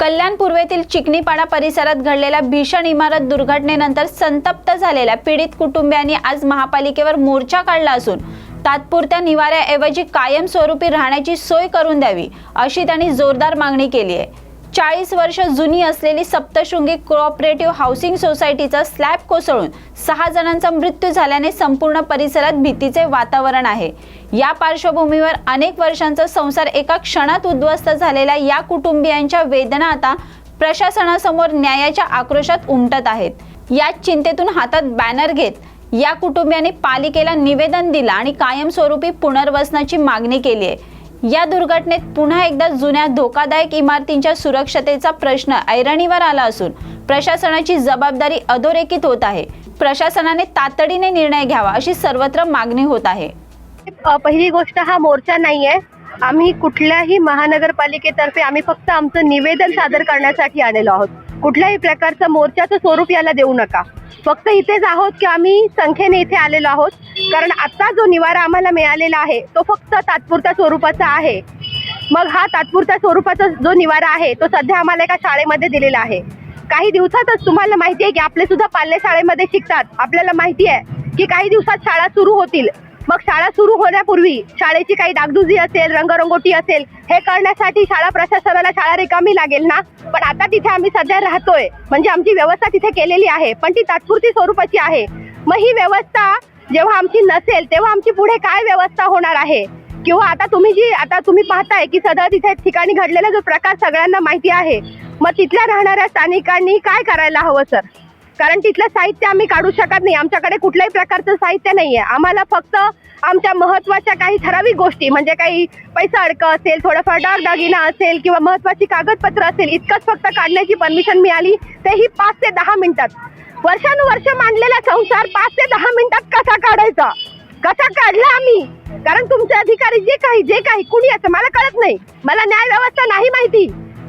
कल्याण पूर्वेतील चिकनीपाडा परिसरात घडलेल्या भीषण इमारत दुर्घटनेनंतर संतप्त झालेल्या पीडित कुटुंबियांनी आज महापालिकेवर मोर्चा काढला असून तात्पुरत्या निवाऱ्याऐवजी कायमस्वरूपी राहण्याची सोय करून द्यावी अशी त्यांनी जोरदार मागणी केली आहे. चाळीस वर्ष जुनी असलेली सप्तशृंगी कोऑपरेटिव्ह हाऊसिंग सोसायटीचा स्लॅब कोसळून सहा जणांचा मृत्यू झाल्याने संपूर्ण परिसरात भीतीचे वातावरण आहे. या पार्श्वभूमीवर अनेक वर्षांचा संसार एका क्षणात उद्ध्वस्त झालेल्या या कुटुंबियांच्या वेदना आता प्रशासनासमोर न्यायाच्या आक्रोशात उमटत आहेत. या चिंतेतून हातात बॅनर घेत या कुटुंबियांनी पालिकेला निवेदन दिलं आणि कायमस्वरूपी पुनर्वसनाची मागणी केली आहे. या दुर्घटनेत पुन्हा एकदा जुन्या धोकादायक इमारतींच्या सुरक्षतेचा प्रश्न ऐरणीवर आला असून प्रशासनाची जबाबदारी अधोरेखित होत आहे. प्रशासनाने तातडीने निर्णय घ्यावा अशी सर्वत्र मागणी होत आहे. पहिली गोष्ट हा मोर्चा नाहीये. आम्ही कुठल्याही महानगरपालिकेतर्फे आम्ही फक्त आमचं निवेदन सादर करण्यासाठी आलेलो आहोत. कुठल्याही प्रकारचं मोर्चाचं स्वरूप याला देऊ नका. फक्त इथेच आहोत की आम्ही संख्येने इथे आलेलो आहोत. कारण आता जो निवारा आम्हाला मिळालेला आहे तो फक्त तात्पुरत्या स्वरूपाचा आहे. मग हा तात्पुरत्या स्वरूपाचा जो निवारा आहे तो सध्या आम्हाला एका शाळेमध्ये दिलेला आहे. काही दिवसातच तुम्हाला माहिती आहे की आपले सुद्धा पाल्य शाळेमध्ये शिकतात. आपल्याला माहिती आहे की काही दिवसात शाळा सुरू होतील. मग शाळा सुरू होण्यापूर्वी शाळेची काही डागडुजी असेल रंगरंगोटी असेल हे करण्यासाठी शाळा प्रशासनाला शाळा रिकामी लागेल ना? पण आता तिथे आम्ही सध्या राहतोय. म्हणजे आमची व्यवस्था तिथे केलेली आहे पण ती तात्पुरती स्वरूपाची आहे. मग ही व्यवस्था जेव्हा आमची नसेल तेव्हा आमची पुढे काय व्यवस्था होणार आहे? किंवा आता तुम्ही जी आता तुम्ही पाहताय की सदर तिथे ठिकाणी घडलेला जो प्रकार सगळ्यांना माहिती आहे मग तिथल्या राहणाऱ्या स्थानिकांनी काय करायला हवं सर? कारण तिथलं साहित्य आम्ही काढू शकत नाही. आमच्याकडे कुठल्याही प्रकारचं साहित्य नाहीये. आम्हाला फक्त आमच्या महत्त्वाच्या काही ठराविक गोष्टी म्हणजे काही पैसा अडकं असेल थोडंफार दागदागिना असेल किंवा महत्वाची कागदपत्र असेल इतकंच फक्त काढण्याची परमिशन मिळाली तेही पाच ते दहा मिनिटात. वर्षानुवर्ष मांडलेला संसार पाच ते दहा मिनिटात कसा काढायचा? कसा काढला आम्ही? कारण तुमचे अधिकारी जे काही जे काही कुणी असं मला कळत नाही. मला न्याय व्यवस्था नाही माहिती.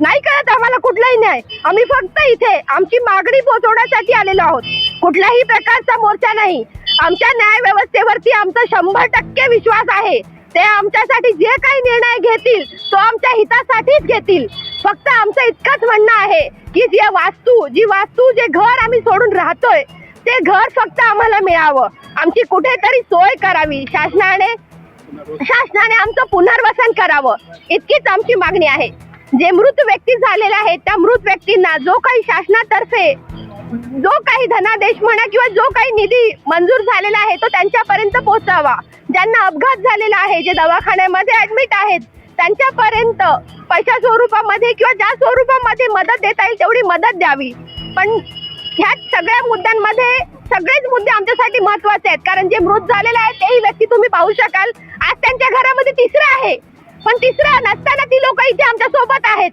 नाही कळत आम्हाला कुठलाही न्याय. आम्ही फक्त इथे आमची मागणी पोहोचवण्यासाठी आलेलो आहोत. कुठल्याही प्रकारचा मोर्चा नाही. आमच्या न्याय व्यवस्थेवरती आमचा शंभर टक्के विश्वास आहे. ते आमच्यासाठी जे काही निर्णय घेतील तो आमच्या हितासाठीच घेतील. फक्त आमचं इतकंच म्हणणं आहे की जे वास्तू जी वास्तू जे घर आम्ही सोडून राहतोय ते घर फक्त आम्हाला मिळावं. आमची कुठेतरी सोय करावी. शासनाने शासनाने आमचं पुनर्वसन करावं. इतकीच आमची मागणी आहे. जे मृत व्यक्ती झालेले आहेत त्या मृत व्यक्तींना जो काही शासनातर्फे जो काही धनादेश म्हणा किंवा जो काही निधी मंजूर झालेला आहे तो त्यांच्यापर्यंत पोहोचावा. ज्यांना अपघात झालेला आहे जे दवाखान्यामध्ये ऍडमिट आहेत त्यांच्यापर्यंत पैशा स्वरूपामध्ये किंवा ज्या स्वरूपामध्ये मदत देता येईल तेवढी मदत द्यावी. पण ह्या सगळ्या मुद्द्यांमध्ये सगळेच मुद्दे आमच्यासाठी महत्त्वाचे आहेत. कारण जे मृत झालेले आहेत तेही व्यक्ती तुम्ही पाहू शकाल. आज त्यांच्या घरामध्ये तिसरा आहे. पण तिसरा नसताना ती लोक इथे आमच्यासोबत आहेत.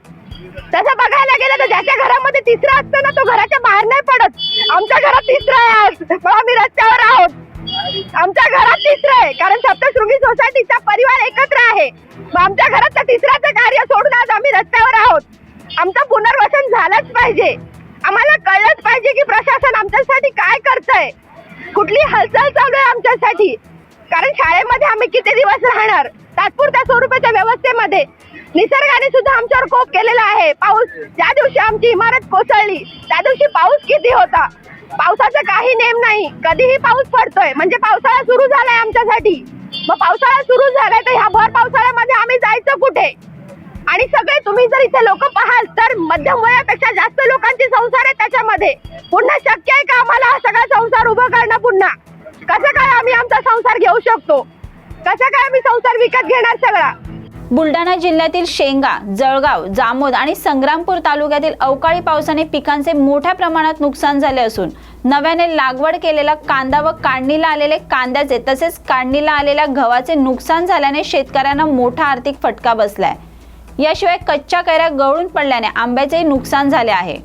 तसं बघायला गेलं तर ज्याच्या घरामध्ये तिसरा असतं ना तो घराच्या बाहेर नाही पडत. आमच्या घरात तिसरा आहे आज. आम्ही रस्त्यावर आहोत. आमच्या घरात तिसरं आहे कारण सप्तशृंगी सोसायटीचा परिवार एकत्र आहे. आमच्या घरात तिसऱ्याचं कार्य सोडून आज आम्ही रस्त्यावर आहोत. आमचं पुनर्वसन झालंच पाहिजे. आम्हाला कळलंच पाहिजे की प्रशासन आमच्यासाठी काय करतंय. कुठली हालचाल चालू आहे आमच्यासाठी? कारण शाळेमध्ये आम्ही किती दिवस राहणार? तात्पुरत्या स्वरूपाच्या व्यवस्थेमध्ये. निसर्गाने सुद्धा आमच्यावर कोप केलेला आहे. पाऊस ज्या दिवशी आमची इमारत कोसळली त्या दिवशी पाऊस किती होता? पावसाचा काही नेम नाही. कधीही पाऊस पडतोय. म्हणजे पावसाळा सुरू झालाय आमच्यासाठी. मग पावसाळा सुरू झालाय तर ह्या भर पावसाळ्यामध्ये आम्ही जायचं कुठे? आणि सगळे तुम्ही जर इथे लोक पाहाल तर मध्यम वयापेक्षा जास्त लोकांचे संसार आहे त्याच्यामध्ये. पुन्हा शक्य आहे का आम्हाला हा सगळा संसार उभं करणं पुन्हा? कसं काय आम्ही आमचा संसार घेऊ शकतो? कसं काय आम्ही संसार विकत घेणार सगळा? बुलढाणा जिल्ह्यातील शेंगा जळगाव जामोद आणि संग्रामपूर तालुक्यातील अवकाळी पावसाने पिकांचे मोठ्या प्रमाणात नुकसान झाले असून नव्याने लागवड केलेला कांदा व काढणीला आलेले कांद्याचे तसेच काढणीला आलेल्या गव्हाचे नुकसान झाल्याने शेतकऱ्यांना मोठा आर्थिक फटका बसलाय. याशिवाय कच्च्या कैऱ्या गळून पडल्याने आंब्याचेही नुकसान झाले आहे.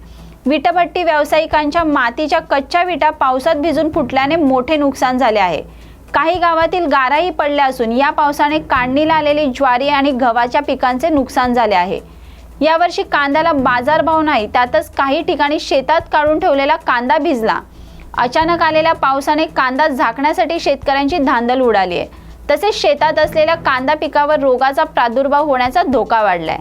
विटभट्टी व्यावसायिकांच्या मातीच्या कच्च्या विटा पावसात भिजून फुटल्याने मोठे नुकसान झाले आहे. काही गावातील गाराही पडल्या असून या पावसाने काढणीला आलेली ज्वारी आणि गव्हाच्या पिकांचे नुकसान झाले आहे. यावर्षी कांद्याला बाजारभाव नाही त्यातच काही ठिकाणी शेतात काढून ठेवलेला कांदा भिजला. अचानक आलेल्या पावसाने कांदा झाकण्यासाठी शेतकऱ्यांची धांदल उडाली आहे. तसेच शेतात असलेल्या कांदा पिकावर रोगाचा प्रादुर्भाव होण्याचा धोका वाढलाय.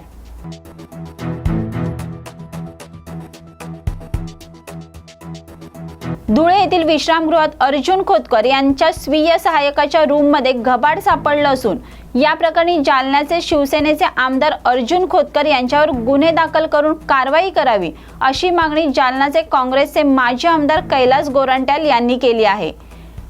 धुळे येथील विश्रामगृहात अर्जुन खोतकर यांच्या स्वीय सहाय्यकाच्या रूममध्ये घबाड सापडलं असून या प्रकरणी जालन्याचे शिवसेनेचे आमदार अर्जुन खोतकर यांच्यावर गुन्हे दाखल करून कारवाई करावी अशी मागणी जालन्याचे काँग्रेसचे माजी आमदार कैलास गोरंट्याल यांनी केली आहे.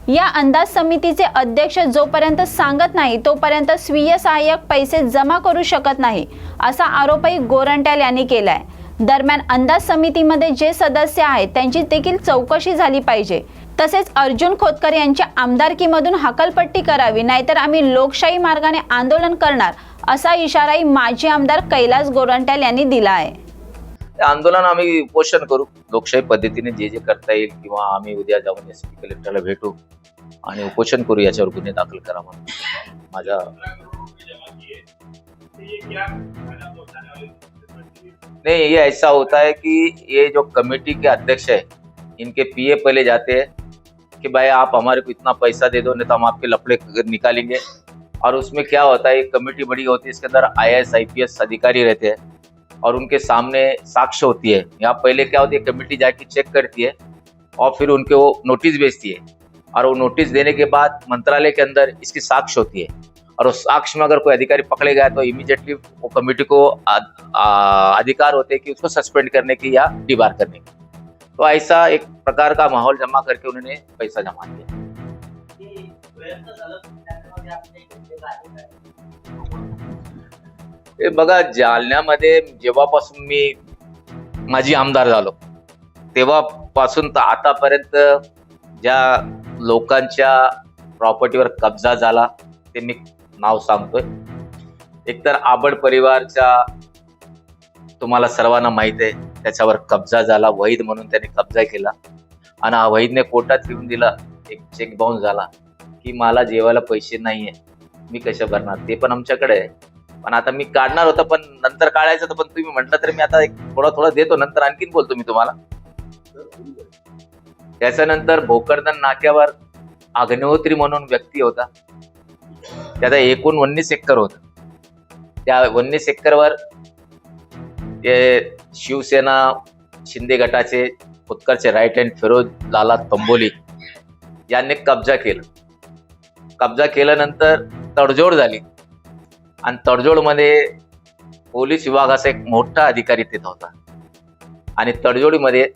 या अंदाज समितीचे अध्यक्ष जोपर्यंत सांगत नाही तोपर्यंत स्वीय सहाय्यक पैसे जमा करू शकत नाही असा आरोपही गोरंट्याल यांनी केला आहे दरम्यान अंदाज समितीमध्ये जे सदस्य आहेत त्यांची देखील चौकशी झाली पाहिजे. तसेच अर्जुन खोतकर यांच्या आमदारकीमधून हकलपट्टी करावी नाहीतर आम्ही लोकशाही मार्गाने आंदोलन करणार असा इशाराही माजी आमदार कैलास गोरंट्याल यांनी दिला आहे. आंदोलन आम्ही उपोषण करू. लोकशाही पद्धतीने जे जे करता येईल किंवा आम्ही उद्या जाऊन एस पी कलेक्टरला भेटू आणि उपोषण करू याच्यावर गुन्हे दाखल करा म्हणून. माझ्या नहीं, ये ऐसा होता है कि ये जो कमेटी के अध्यक्ष है, इनके पीए पहले जाते हैं कि भाई आप हमारे को इतना पैसा दे दो, नहीं तो हम आपके लफड़े निकालेंगे। और उसमें क्या होता है कमेटी बड़ी होती है, इसके अंदर I S I P S अधिकारी रहते हैं और उनके सामने साक्ष्य होती है। यहाँ पहले क्या होती है, कमेटी जाके चेक करती है और फिर उनके वो नोटिस भेजती है। और वो नोटिस देने के बाद मंत्रालय के अंदर इसकी साक्ष्य होती है। और उस साक्ष्य में अगर कोई अधिकारी पकड़े गया तो इमीडिएटली वो कमेटी को अधिकार होते कि उसको सस्पेंड करने की या डिबार करने की। तो ऐसा एक प्रकार का माहौल जमा करके उन्होंने पैसा जमा किया। हे बघा जालन्यामध्ये जेव्हापासून मी माझी आमदार झालो तेव्हापासून तर आतापर्यंत ज्या लोकांच्या प्रॉपर्टीवर कब्जा झाला ते मी नाव सांगतोय. एकतर आबड परिवारच्या तुम्हाला सर्वांना माहीत आहे त्याच्यावर कब्जा झाला वहीद म्हणून त्याने कब्जा केला. आणि हा वहीदने कोर्टात घेऊन दिला एक चेक बाउन्स झाला की मला जेवायला पैसे नाहीये मी कशा भरणार? ते पण आमच्याकडे आहे. पण आता मी काढणार होतं पण नंतर काढायचं होतं पण तुम्ही म्हटलं तर मी आता एक थोडा थोडा देतो नंतर आणखीन बोलतो मी तुम्हाला. त्याच्यानंतर भोकरदन नाक्यावर अग्निहोत्री म्हणून व्यक्ती होता. त्याचा एकूण उन्नीस एक्कर होत. त्या उन्नीस एक्करवर ते शिवसेना शिंदे गटाचे उत्करचे राईट हँड फिरोज लाला तंबोली यांनी कब्जा केला. कब्जा केल्यानंतर तडजोड झाली. आणि तडजोडमध्ये पोलीस विभागाचा एक मोठा अधिकारी तिथं होता. आणि तडजोडीमध्ये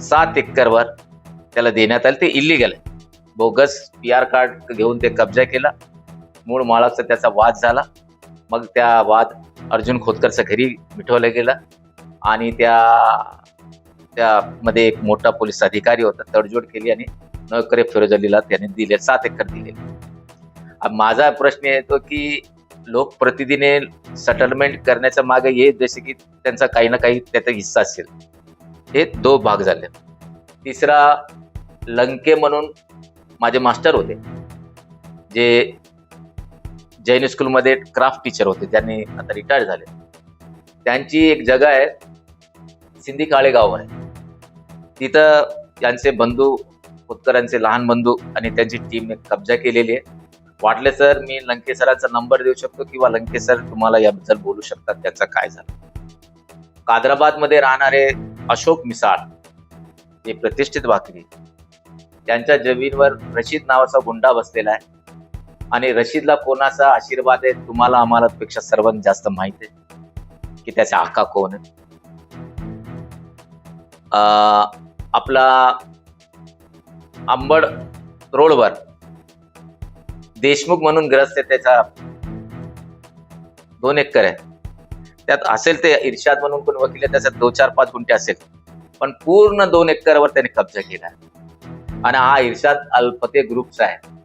सात एकरवर त्याला देण्यात आले. ते इलिगल आहे. बोगस पी आर कार्ड घेऊन ते कब्जा केला. मूळ माळाचा त्याचा वाद झाला. मग त्या वाद अर्जुन खोतकरच्या घरी मिठवला गेला आणि त्या त्यामध्ये एक मोठा पोलीस अधिकारी होता तडजोड केली आणि नकरे फिरोज अलीला त्याने दिले सात एकर दिले. माझा प्रश्न येतो की लोकप्रतिनिधीने सेटलमेंट करण्याच्या मागे हे जसे की त्यांचा काही ना काही त्याचा हिस्सा असेल. हे दो भाग झाले. तिसरा लंके म्हणून माझे मास्टर होते. जे जैन स्कूलमध्ये क्राफ्ट टीचर होते त्यांनी आता रिटायर झाले. त्यांची एक जगा आहे सिंधी काळे गाव आहे. तिथं त्यांचे बंधू खोतकरांचे लहान बंधू आणि त्यांची टीमने कब्जा केलेली आहे. वाटले सर मी लंकेसरांचा नंबर देऊ शकतो किंवा लंके सर तुम्हाला याबद्दल बोलू शकतात त्याचा काय झालं? कादराबादमध्ये राहणारे अशोक मिसाळ हे प्रतिष्ठित भाकरी. त्यांच्या जमीनवर रशीद नावाचा गुंडा बसलेला आहे. आणि रशीदला कोणाचा आशीर्वाद आहे तुम्हाला आम्हाला पेक्षा सर्वात जास्त माहीत आहे. की त्याचा आका कोण आहे? अं, आपला आंबड रोडवर देशमुख म्हणून ग्रस्त आहे त्याचा. दोन एकर आहे. त्यात असेल ते इर्शाद म्हणून कोण वकील आहे त्याच्यात दोन चार पाच गुंठे असेल. पण पूर्ण दोन एकरवर त्याने कब्जा केला आणि हा इर्शाद अल्पते ग्रुपचा आहे.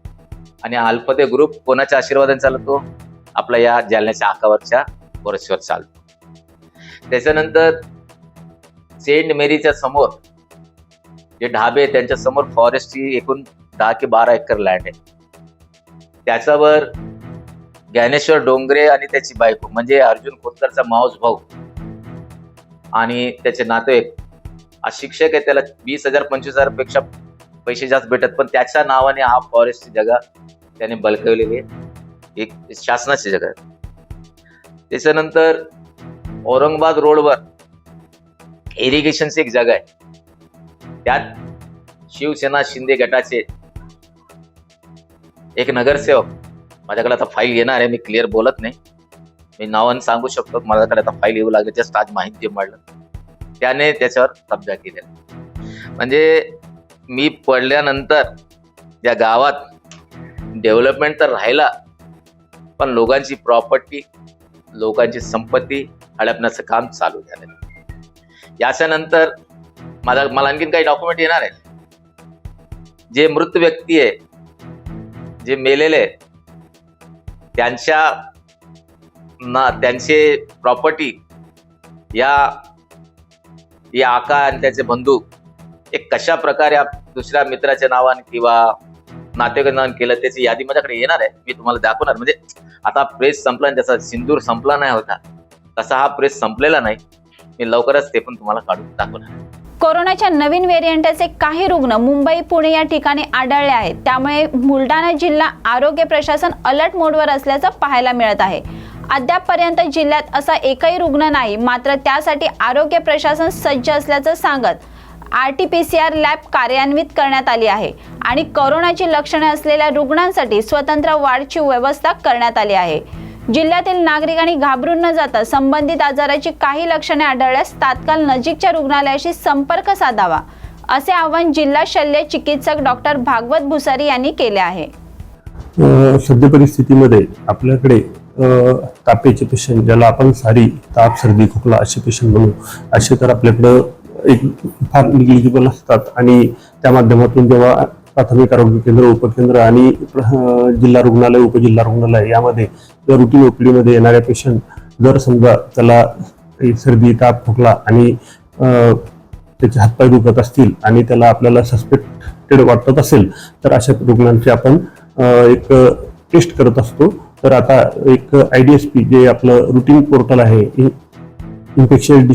आणि अल्पते ग्रुप कोणाच्या आशीर्वादाने चालतो? आपला या जालन्याच्या आकावरच्या वरसवर चालतो. त्याच्यानंतर सेंट मेरीच्या समोर जे ढाबे त्यांच्यासमोर फॉरेस्टची एकूण दहा ते बारा एकर लँड आहे. त्याच्यावर ज्ञानेश्वर डोंगरे आणि त्याची बायको म्हणजे अर्जुन खोतकरचा माऊस भाऊ आणि त्याचे नातेवाईक. हा शिक्षक आहे त्याला वीस हजार पंचवीस हजारपेक्षा पैसे जास्त भेटत पण त्याच्या नावाने हा फॉरेस्टची जगा त्याने बळकवलेली आहे. एक शासनाची जगा आहे. त्याच्यानंतर औरंगाबाद रोडवर इरिगेशनची एक जागा आहे. त्यात शिवसेना शिंदे गटाचे एक नगरसेवक माझ्याकडे आता फाईल येणार आहे मी क्लिअर बोलत नाही. मी नावानं सांगू शकतो माझ्याकडे आता फाईल येऊ लागली जस्ट आज माहिती मिळलं. त्याने त्याच्यावर कब्जा केलेला म्हणजे मी पडल्यानंतर त्या गावात डेव्हलपमेंट तर राहिला पण लोकांची प्रॉपर्टी लोकांची संपत्ती हडपण्याचं काम चालू झालं याच्यानंतर माझा मला आणखीन काही डॉक्युमेंट येणार आहे जे मृत व्यक्ती आहे जे मेलेले त्यांच्या ना त्यांचे प्रॉपर्टी या या आका आणि त्याचे बंधू एक कशा प्रकारे दुसऱ्या मित्राच्या नावाने किंवा नातेवाईकांच्या केलं त्याची यादी माझ्याकडे येणार आहे. मी तुम्हाला दाखवणार. म्हणजे आता प्रेस संपला आणि त्याचा सिंदूर संपला नाही होता. तसा हा प्रेस संपलेला नाही. मी लवकरच ते पण तुम्हाला काढून दाखवणार. कोरोनाच्या नवीन व्हेरियंटचे काही रुग्ण मुंबई पुणे या ठिकाणी आढळले आहेत. त्यामुळे बुलढाणा जिल्हा आरोग्य प्रशासन अलर्ट मोडवर असल्याचं पाहायला मिळत आहे. अद्यापपर्यंत जिल्ह्यात असा एकही रुग्ण नाही. मात्र त्यासाठी आरोग्य प्रशासन सज्ज असल्याचं सांगत R T P C R lab कार्यान्वित करण्यात आली आहे आणि कोरोनाची लक्षणे असलेल्या रुग्णांसाठी स्वतंत्र वार्डची व्यवस्था करण्यात आली आहे. जिल्ह्यातील नागरिकांनी घाबरून न जाता संबंधित आजाराची काही लक्षणे आढळल्यास तात्काळ नजीकच्या रुग्णालयाशी संपर्क साधावा असे आवाहन जिल्हा शल्य चिकित्सक डॉक्टर भागवत भुसारी यांनी केले आहे. सद्य परिस्थितीमध्ये आपल्याकडे तापेचे पेशंट ज्याला आपण सारी ताप सर्दी खोकला असे पेशंट म्हणू असे तर आपल्याकडं एक फार निग्लिजिबल असतात. आणि त्या माध्यमातून जेव्हा प्राथमिक आरोग्य केंद्र उपकेंद्र आणि जिल्हा रुग्णालय उपजिल्हा रुग्णालय यामध्ये रुटीन ओपीडीमध्ये येणाऱ्या पेशंट जर समजा त्याला सर्दी ताप खोकला आणि त्याचे हातपाय दुखत असतील आणि त्याला आपल्याला सस्पेक्टेड वाटत असेल तर अशा रुग्णांची आपण एक टेस्ट करत असतो. तर आता एक आय डी एस पी जे आपलं रुटीन पोर्टल आहे इन्फेक्शन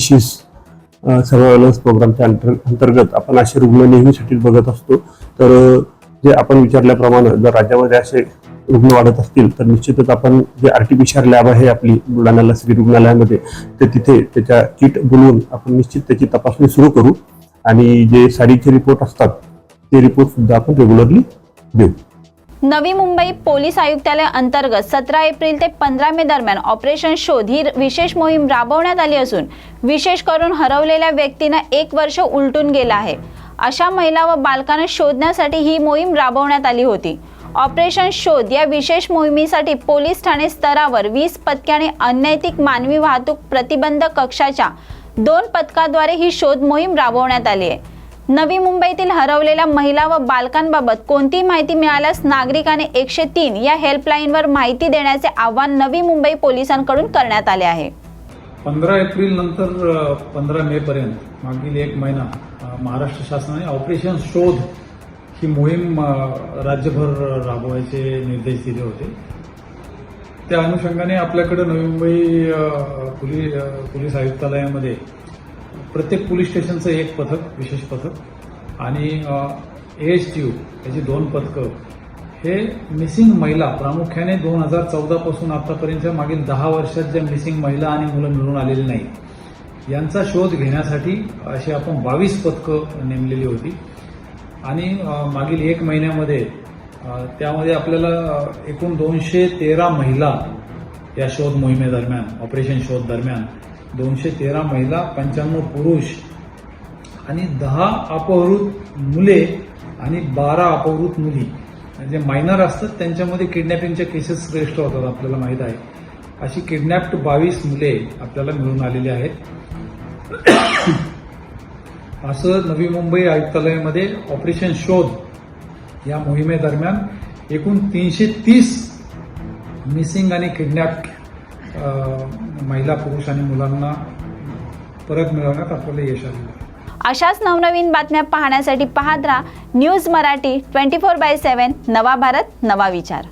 सर्व सर्व्हायलन्स प्रोग्रामच्या अंतर्गत आपण असे रुग्ण नेहमीसाठी बघत असतो. तर जे आपण विचारल्याप्रमाणे जर राज्यामध्ये असे रुग्ण वाढत असतील तर निश्चितच आपण जे R T P C R lab आहे आपली बुलढाण्याला श्री रुग्णालयामध्ये ते तिथे त्याच्या किट बोलवून आपण निश्चित त्याची तपासणी सुरू करू आणि जे साडीचे रिपोर्ट असतात ते रिपोर्ट सुद्धा आपण रेग्युलरली देऊ. नवी मुंबई पोलीस आयुक्तालय अंतर्गत सतरा एप्रिल ते पंधरा मे दरम्यान ऑपरेशन शोध ही विशेष मोहीम राबवण्यात आली असून विशेष करून हरवलेल्या व्यक्तीनं एक वर्ष उलटून गेलं आहे. अशा महिला व बालकांना शोधण्यासाठी ही मोहीम राबवण्यात आली होती. ऑपरेशन शोध या विशेष मोहिमेसाठी पोलीस ठाणे स्तरावर वीस पथके आणि अनैतिक मानवी वाहतूक प्रतिबंध कक्षाच्या दोन पथकाद्वारे ही शोध मोहीम राबवण्यात आली आहे. नवी मुंबईतील हरवलेल्या महिला व बालकांबाबत कोणतीही माहिती मिळाल्यास नागरिकाने एकशे तीन या हेल्पलाईनवर माहिती देण्याचे आवाहन नवी मुंबई पोलिसांकडून करण्यात आले आहे. पंधरा एप्रिल नंतर पंधरा मे पर्यंत मागील एक महिना महाराष्ट्र शासनाने ऑपरेशन शोध ही मोहीम राज्यभर राबवायचे निर्देश दिले होते. त्या अनुषंगाने आपल्याकडे नवी मुंबई पोलीस आयुक्तालयामध्ये प्रत्येक पोलीस स्टेशनचं एक पथक विशेष पथक. आणि एच टी यू याची दोन पथकं. हे मिसिंग महिला प्रामुख्याने दोन हजार चौदापासून आतापर्यंतच्या मागील दहा वर्षात ज्या मिसिंग महिला आणि मुलं मिळून आलेली नाही यांचा शोध घेण्यासाठी अशी आपण बावीस पथकं नेमलेली होती. आणि मागील एक महिन्यामध्ये त्यामध्ये आपल्याला एकूण दोनशे तेरा महिला या शोध मोहिमेदरम्यान ऑपरेशन शोध दरम्यान दोनशे तेरा महिला पंच्याण्णव पुरुष आणि दहा अपहृत मुले आणि बारा अपहृत मुली. म्हणजे जे मायनर असतात त्यांच्यामध्ये किडनॅपिंगच्या केसेस श्रेष्ठ होतात आपल्याला माहीत आहे. अशी किडनॅप्ड बावीस मुले आपल्याला मिळून आलेली आहेत. असं नवी मुंबई आयुक्तालयामध्ये ऑपरेशन शोध या मोहिमेदरम्यान एकूण तीनशे तीस मिसिंग आणि किडनॅप्ड महिला पुरुष आणि मुलांना परत मिळवण्यात आपल्याला यश आलेलं आहे. अशाच नवनवीन बातम्या पाहण्यासाठी पाहत राहा news Marathi twenty four by seven नवा भारत नवा विचार.